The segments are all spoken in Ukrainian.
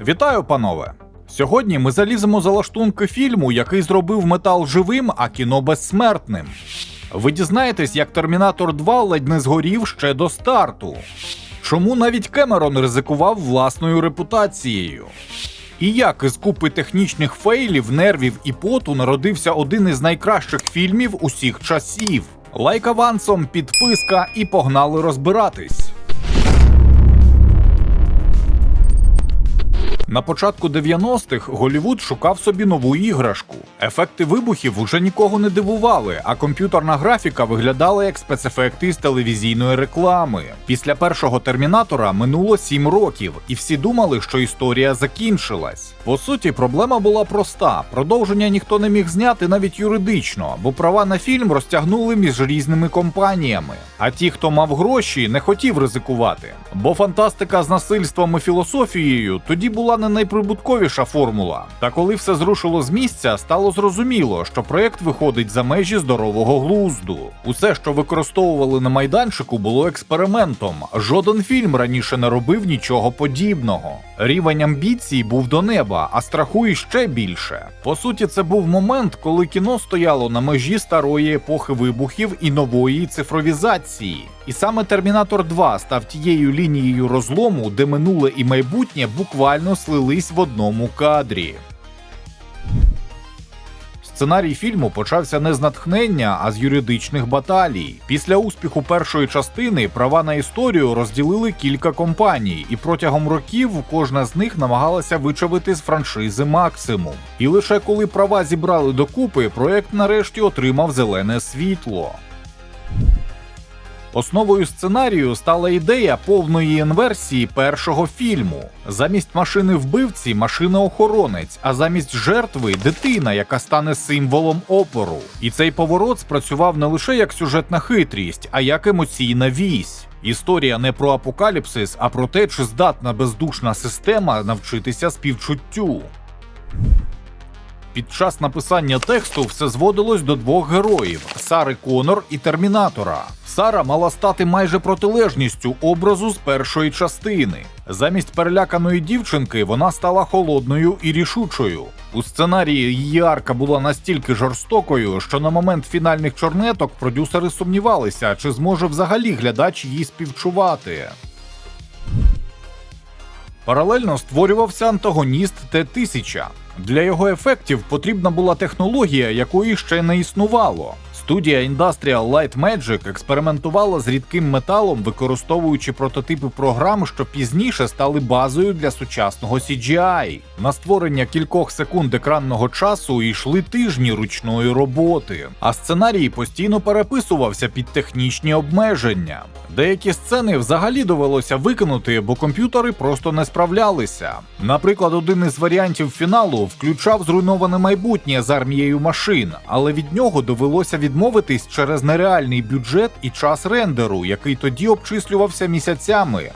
Вітаю, панове! Сьогодні ми заліземо за лаштунки фільму, який зробив метал живим, а кіно безсмертним. Ви дізнаєтесь, як Термінатор 2 ледь не згорів ще до старту. Чому навіть Кемерон ризикував власною репутацією? І як із купи технічних фейлів, нервів і поту народився один із найкращих фільмів усіх часів. Лайк авансом, підписка і погнали розбиратись. На початку 90-х Голівуд шукав собі нову іграшку. Ефекти вибухів уже нікого не дивували, а комп'ютерна графіка виглядала як спецефекти із телевізійної реклами. Після першого термінатора минуло 7 років, і всі думали, що історія закінчилась. По суті, проблема була проста: продовження ніхто не міг зняти навіть юридично, бо права на фільм розтягнули між різними компаніями. А ті, хто мав гроші, не хотів ризикувати. Бо фантастика з насильством і філософією тоді була не найприбутковіша формула. Та коли все зрушило з місця, стало зрозуміло, що проект виходить за межі здорового глузду. Усе, що використовували на майданчику, було експериментом. Жоден фільм раніше не робив нічого подібного. Рівень амбіцій був до неба, а страху іще більше. По суті, це був момент, коли кіно стояло на межі старої епохи вибухів і нової цифровізації. І саме Термінатор 2 став тією лінією розлому, де минуле і майбутнє буквально слились в одному кадрі. Сценарій фільму почався не з натхнення, а з юридичних баталій. Після успіху першої частини права на історію розділили кілька компаній, і протягом років кожна з них намагалася вичавити з франшизи максимум. І лише коли права зібрали докупи, проект нарешті отримав зелене світло. Основою сценарію стала ідея повної інверсії першого фільму. Замість машини вбивці машина охоронець, а замість жертви дитина, яка стане символом опору. І цей поворот спрацював не лише як сюжетна хитрість, а як емоційна вісь. Історія не про апокаліпсис, а про те, чи здатна бездушна система навчитися співчуттю. Під час написання тексту все зводилось до двох героїв Сари Конор і Термінатора. Сара мала стати майже протилежністю образу з першої частини. Замість переляканої дівчинки вона стала холодною і рішучою. У сценарії її арка була настільки жорстокою, що на момент фінальних чорнеток продюсери сумнівалися, чи зможе взагалі глядач її співчувати. Паралельно створювався антагоніст Т-1000. Для його ефектів потрібна була технологія, якої ще не існувало. Студія Industrial Light Magic експериментувала з рідким металом, використовуючи прототипи програм, що пізніше стали базою для сучасного CGI. На створення кількох секунд екранного часу йшли тижні ручної роботи, а сценарій постійно переписувався під технічні обмеження. Деякі сцени взагалі довелося викинути, бо комп'ютери просто не справлялися. Наприклад, один із варіантів фіналу включав зруйноване майбутнє з армією машин, але від нього довелося відмовитись через нереальний бюджет і час рендеру, який тоді обчислювався місяцями.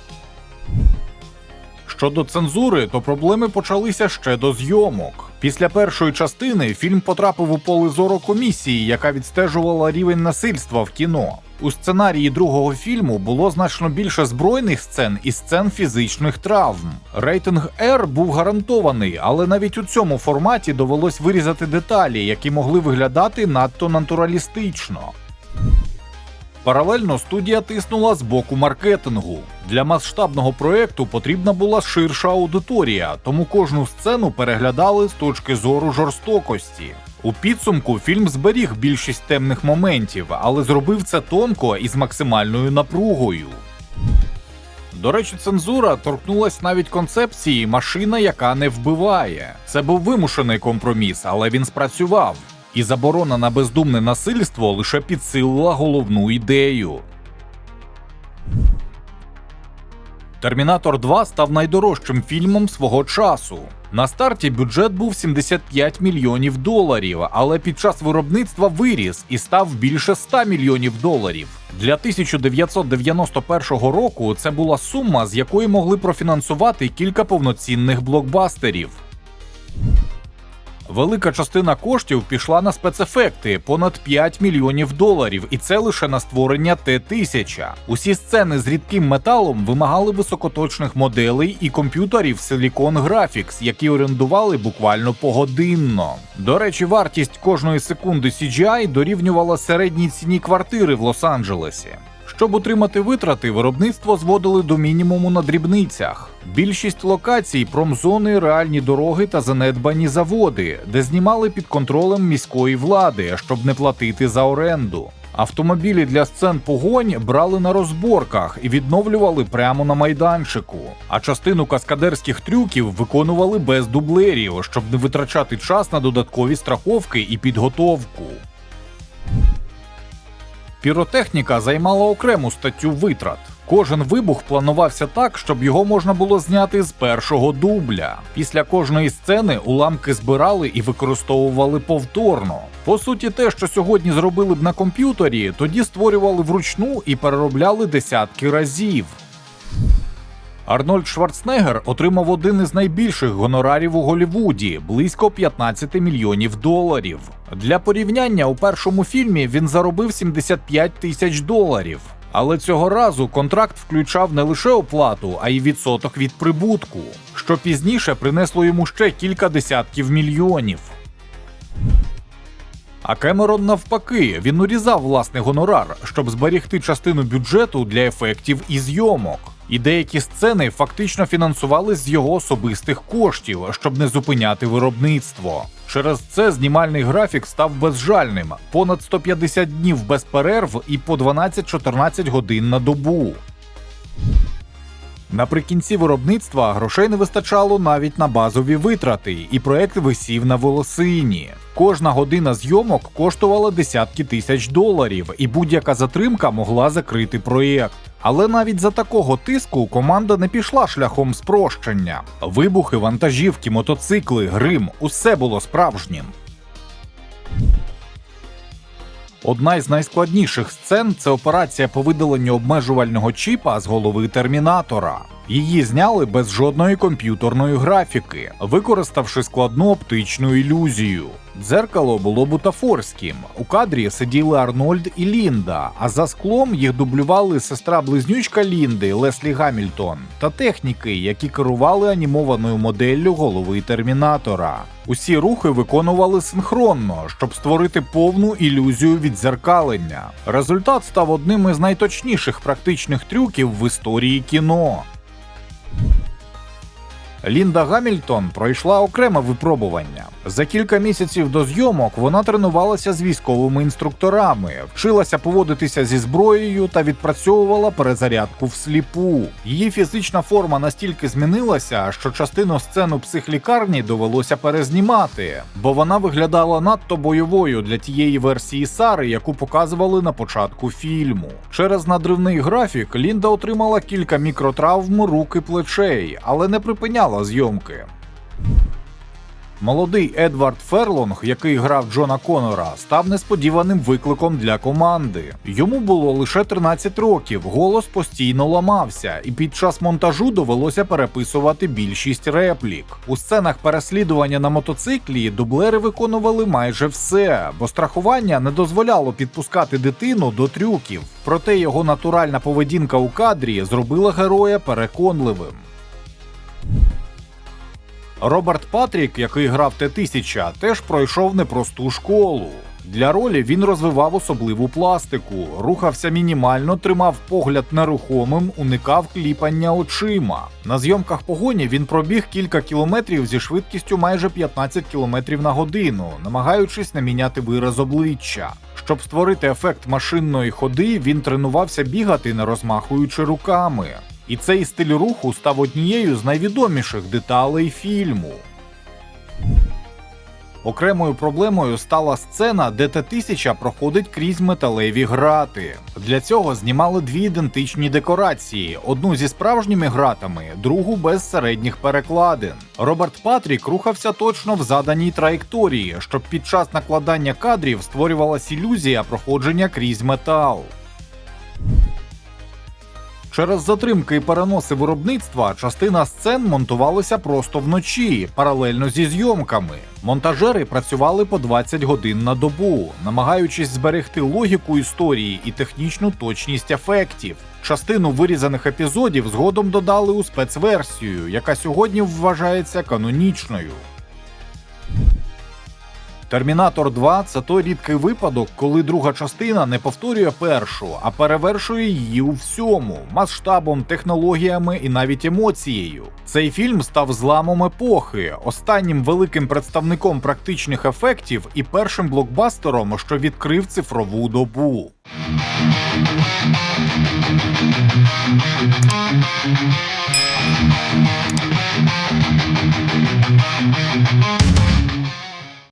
Щодо цензури, то проблеми почалися ще до зйомок. Після першої частини фільм потрапив у поле зору комісії, яка відстежувала рівень насильства в кіно. У сценарії другого фільму було значно більше збройних сцен і сцен фізичних травм. Рейтинг R був гарантований, але навіть у цьому форматі довелось вирізати деталі, які могли виглядати надто натуралістично. Паралельно студія тиснула з боку маркетингу. Для масштабного проекту потрібна була ширша аудиторія, тому кожну сцену переглядали з точки зору жорстокості. У підсумку фільм зберіг більшість темних моментів, але зробив це тонко і з максимальною напругою. До речі, цензура торкнулась навіть концепції машина, яка не вбиває. Це був вимушений компроміс, але він спрацював. І заборона на бездумне насильство лише підсилила головну ідею. Термінатор 2 став найдорожчим фільмом свого часу. На старті бюджет був 75 мільйонів доларів, але під час виробництва виріс і став більше 100 мільйонів доларів. Для 1991 року це була сума, з якої могли профінансувати кілька повноцінних блокбастерів. Велика частина коштів пішла на спецефекти понад 5 мільйонів доларів, і це лише на створення Т-1000. Усі сцени з рідким металом вимагали високоточних моделей і комп'ютерів Silicon Graphics, які орендували буквально погодинно. До речі, вартість кожної секунди CGI дорівнювала середній ціні квартири в Лос-Анджелесі. Щоб утримати витрати, виробництво зводили до мінімуму на дрібницях. Більшість локацій промзони, реальні дороги та занедбані заводи, де знімали під контролем міської влади, щоб не платити за оренду. Автомобілі для сцен погонь брали на розборках і відновлювали прямо на майданчику. А частину каскадерських трюків виконували без дублерів, щоб не витрачати час на додаткові страховки і підготовку. Піротехніка займала окрему статтю витрат. Кожен вибух планувався так, щоб його можна було зняти з першого дубля. Після кожної сцени уламки збирали і використовували повторно. По суті, те, що сьогодні зробили б на комп'ютері, тоді створювали вручну і переробляли десятки разів. Арнольд Шварценеггер отримав один із найбільших гонорарів у Голлівуді – близько 15 мільйонів доларів. Для порівняння у першому фільмі він заробив 75 тисяч доларів. Але цього разу контракт включав не лише оплату, а й відсоток від прибутку, що пізніше принесло йому ще кілька десятків мільйонів. А Кемерон навпаки, він урізав власний гонорар, щоб зберігти частину бюджету для ефектів і зйомок. І деякі сцени фактично фінансували з його особистих коштів, щоб не зупиняти виробництво. Через це знімальний графік став безжальним: понад 150 днів без перерв і по 12-14 годин на добу. Наприкінці виробництва грошей не вистачало навіть на базові витрати, і проект висів на волосині. Кожна година зйомок коштувала десятки тисяч доларів, і будь-яка затримка могла закрити проєкт. Але навіть за такого тиску команда не пішла шляхом спрощення. Вибухи, вантажівки, мотоцикли, грим усе було справжнім. Одна із найскладніших сцен це операція по видаленню обмежувального чіпа з голови термінатора. Її зняли без жодної комп'ютерної графіки, використавши складну оптичну ілюзію. Дзеркало було бутафорським. У кадрі сиділи Арнольд і Лінда, а за склом їх дублювали сестра-близнючка Лінди Леслі Гамільтон та техніки, які керували анімованою моделлю голови термінатора. Усі рухи виконували синхронно, щоб створити повну ілюзію відзеркалення. Результат став одним із найточніших практичних трюків в історії кіно. Лінда Гамільтон пройшла окреме випробування. За кілька місяців до зйомок вона тренувалася з військовими інструкторами, вчилася поводитися зі зброєю та відпрацьовувала перезарядку всліпу. Її фізична форма настільки змінилася, що частину сцену психлікарні довелося перезнімати, бо вона виглядала надто бойовою для тієї версії Сари, яку показували на початку фільму. Через надривний графік Лінда отримала кілька мікротравм рук і плечей, але не припиняла зйомки. Молодий Едвард Ферлонг, який грав Джона Конора, став несподіваним викликом для команди. Йому було лише 13 років, голос постійно ламався, і під час монтажу довелося переписувати більшість реплік. У сценах переслідування на мотоциклі дублери виконували майже все, бо страхування не дозволяло підпускати дитину до трюків. Проте його натуральна поведінка у кадрі зробила героя переконливим. Роберт Патрік, який грав Т-1000, теж пройшов непросту школу. Для ролі він розвивав особливу пластику, рухався мінімально, тримав погляд нерухомим, уникав кліпання очима. На зйомках погоні він пробіг кілька кілометрів зі швидкістю майже 15 кілометрів на годину, намагаючись не міняти вираз обличчя. Щоб створити ефект машинної ходи, він тренувався бігати, не розмахуючи руками. І цей стиль руху став однією з найвідоміших деталей фільму. Окремою проблемою стала сцена, де Т-1000 проходить крізь металеві грати. Для цього знімали дві ідентичні декорації: одну зі справжніми гратами, другу без середніх перекладин. Роберт Патрік рухався точно в заданій траєкторії, щоб під час накладання кадрів створювалася ілюзія проходження крізь метал. Через затримки і переноси виробництва частина сцен монтувалася просто вночі, паралельно зі зйомками. Монтажери працювали по 20 годин на добу, намагаючись зберегти логіку історії і технічну точність ефектів. Частину вирізаних епізодів згодом додали у спецверсію, яка сьогодні вважається канонічною. Термінатор 2 це той рідкий випадок, коли друга частина не повторює першу, а перевершує її у всьому масштабом, технологіями і навіть емоцією. Цей фільм став зламом епохи, останнім великим представником практичних ефектів і першим блокбастером, що відкрив цифрову добу.